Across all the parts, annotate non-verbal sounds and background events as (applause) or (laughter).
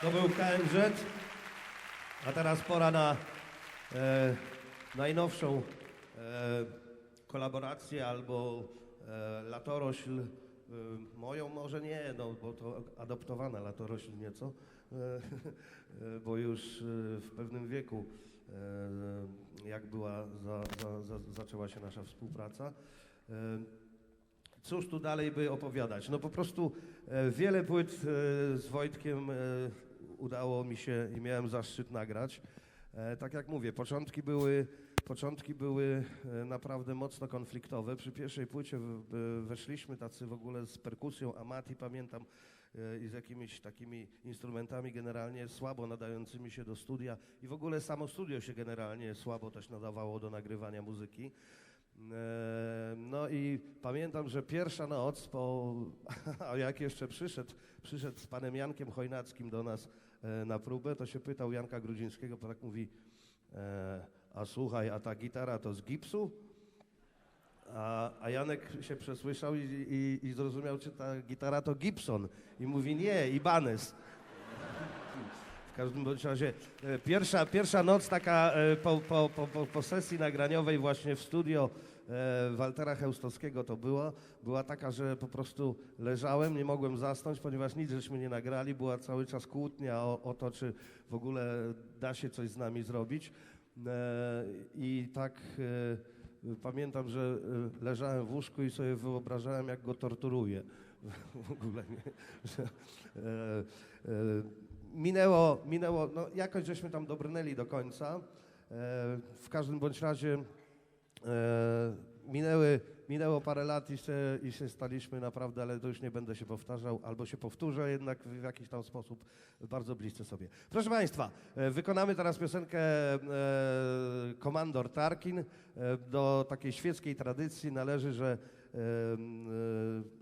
To był KNZ, a teraz pora na e, najnowszą e, kolaborację albo e, latorośl. E, moją może nie, no, bo to adoptowana latorośl nieco, e, (laughs) e, bo już e, w pewnym wieku, e, jak była, za, za, za, zaczęła się nasza współpraca. E, Cóż tu dalej by opowiadać? No po prostu e, wiele płyt z Wojtkiem udało mi się i miałem zaszczyt nagrać. E, tak jak mówię, początki były, początki były e, naprawdę mocno konfliktowe. Przy pierwszej płycie weszliśmy tacy w ogóle z perkusją Amati, pamiętam, e, i z jakimiś takimi instrumentami generalnie słabo nadającymi się do studia i w ogóle samo studio się generalnie słabo też nadawało do nagrywania muzyki. No i pamiętam, że pierwsza noc, po, (laughs) a jak jeszcze przyszedł, przyszedł z panem Jankiem Chojnackim do nas na próbę, to się pytał Janka Grudzińskiego, bo tak mówi, e, a słuchaj, a ta gitara to z gipsu? A, a Janek się przesłyszał i, i, i zrozumiał, czy ta gitara to Gibson. I mówi, nie, Ibanez. W każdym bądź razie e, pierwsza, pierwsza noc taka e, po, po, po, po, sesji nagraniowej właśnie w studio e, Waltera Heustowskiego to była, była taka, że po prostu leżałem, nie mogłem zasnąć, ponieważ nic żeśmy nie nagrali, była cały czas kłótnia o, o to, czy w ogóle da się coś z nami zrobić. E, I tak e, pamiętam, że e, leżałem w łóżku i sobie wyobrażałem, jak go torturuję. (laughs) W ogóle nie. E, e, minęło, minęło, no jakoś żeśmy tam dobrnęli do końca. E, w każdym bądź razie e, minęły, minęło parę lat i się, i się staliśmy naprawdę, ale to już nie będę się powtarzał, albo się powtórzę jednak w jakiś tam sposób bardzo bliscy sobie. Proszę Państwa, e, wykonamy teraz piosenkę e, Komandor Tarkin. E, do takiej świeckiej tradycji należy, że e, e,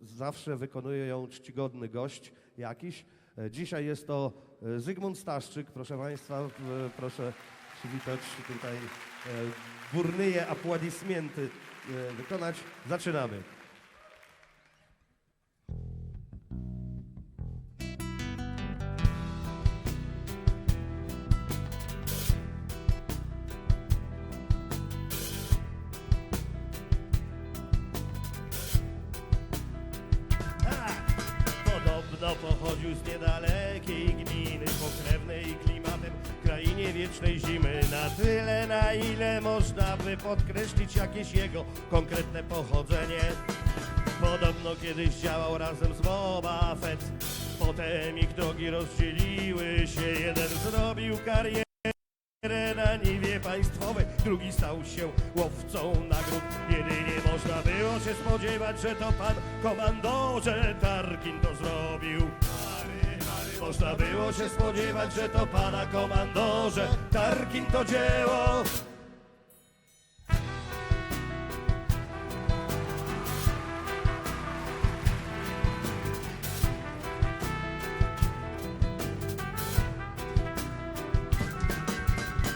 zawsze wykonuje ją czcigodny gość jakiś. E, Dzisiaj jest to e, Zygmunt Staszczyk, proszę Państwa, e, proszę przywitać tutaj e, burnyje aplaudismenty e, wykonać. Zaczynamy. Podobno pochodził z niedalekiej zimy. Na tyle, na ile można by podkreślić jakieś jego konkretne pochodzenie. Podobno kiedyś działał razem z Boba Fett. Potem ich drogi rozdzieliły się, jeden zrobił karierę na niwie państwowej, drugi stał się łowcą nagród. Jedynie można było się spodziewać, że to pan komandorze Tarkin to zrobił. Można było się spodziewać, że to pana komandorze Tarkin to dzieło.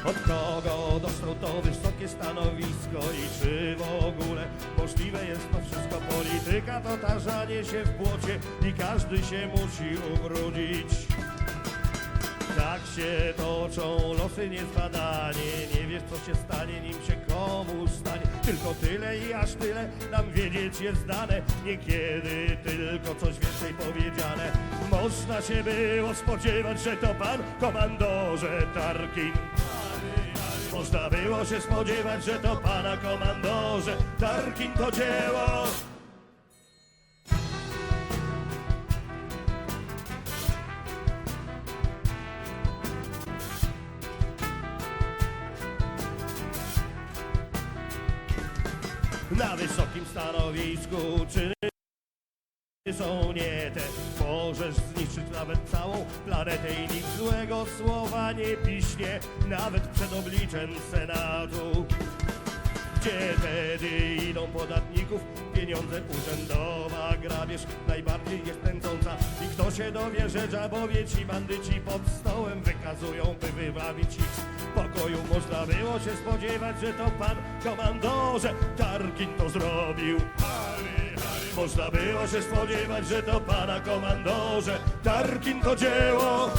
Od kogo dostał to wysokie stanowisko i czy w ogóle. Możliwe jest to wszystko? Polityka to tarzanie się w błocie i każdy się musi ubrudzić. Tak się toczą losy niezbadanie Nie wiesz co się stanie, nim się komu stanie. Tylko tyle i aż tyle nam wiedzieć jest dane. Niekiedy tylko coś więcej powiedziane. Można się było spodziewać, że to pan komandorze Tarkin można było się spodziewać, że to pana komandorze Tarkin to dzieło. Na wysokim stanowisku czyny są nie te Możesz zniszczyć nawet całą planetę I nikt złego słowa nie piśnie Nawet przed obliczem Senatu. Gdzie tedy idą podatników? Pieniądze urzędowa grabież Najbardziej jest pędząca. I kto się dowie, że dżabowie ci bandyci Pod stołem wykazują, by wywabić ich pokoju. Można było się spodziewać, że to pan komandorze Tarkin to zrobił można było się spodziewać, że to pana komandorze Tarkin to dzieło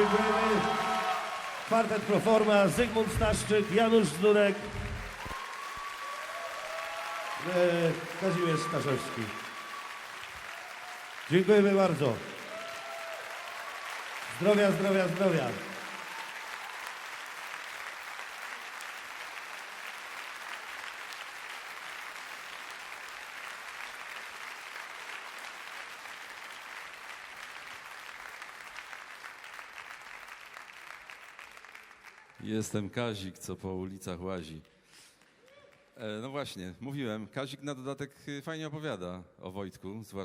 Dziękujemy. Kwartet Proforma, Zygmunt Staszczyk, Janusz Zdurek, e, Kazimierz Staszewski. Dziękujemy bardzo. Zdrowia, zdrowia, zdrowia. Jestem Kazik, co po ulicach łazi. E, no właśnie, mówiłem, Kazik na dodatek y, fajnie opowiada o Wojtku, zwłaszcza